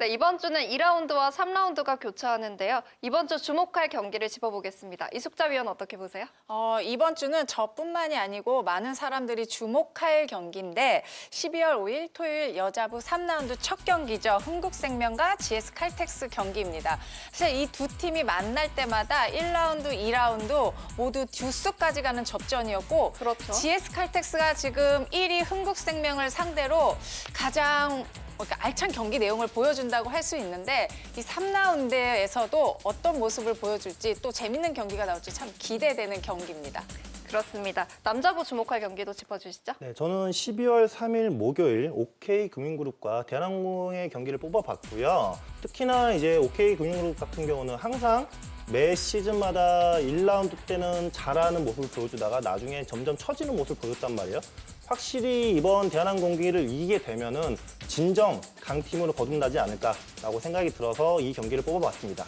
네, 이번 주는 2라운드와 3라운드가 교차하는데요. 이번 주 주목할 경기를 짚어보겠습니다. 이숙자 위원 어떻게 보세요? 어, 이번 주는 저뿐만이 아니고 많은 사람들이 주목할 경기인데 12월 5일 토요일 여자부 3라운드 첫 경기죠. 흥국생명과 GS 칼텍스 경기입니다. 사실 이 두 팀이 만날 때마다 1라운드, 2라운드 모두 듀스까지 가는 접전이었고 그렇죠. GS 칼텍스가 지금 1위 흥국생명을 상대로 가장 그러니까 알찬 경기 내용을 보여준다고 할 수 있는데 이 3라운드에서도 어떤 모습을 보여줄지 또 재밌는 경기가 나올지 참 기대되는 경기입니다. 그렇습니다. 남자부 주목할 경기도 짚어주시죠. 네, 저는 12월 3일 목요일 OK 금융그룹과 대한항공의 경기를 뽑아봤고요. 특히나 이제 OK 금융그룹 같은 경우는 항상 매 시즌마다 1라운드 때는 잘하는 모습을 보여주다가 나중에 점점 처지는 모습을 보였단 말이에요. 확실히 이번 대한항공 경기를 이기게 되면은 진정 강팀으로 거듭나지 않을까라고 생각이 들어서 이 경기를 뽑아봤습니다.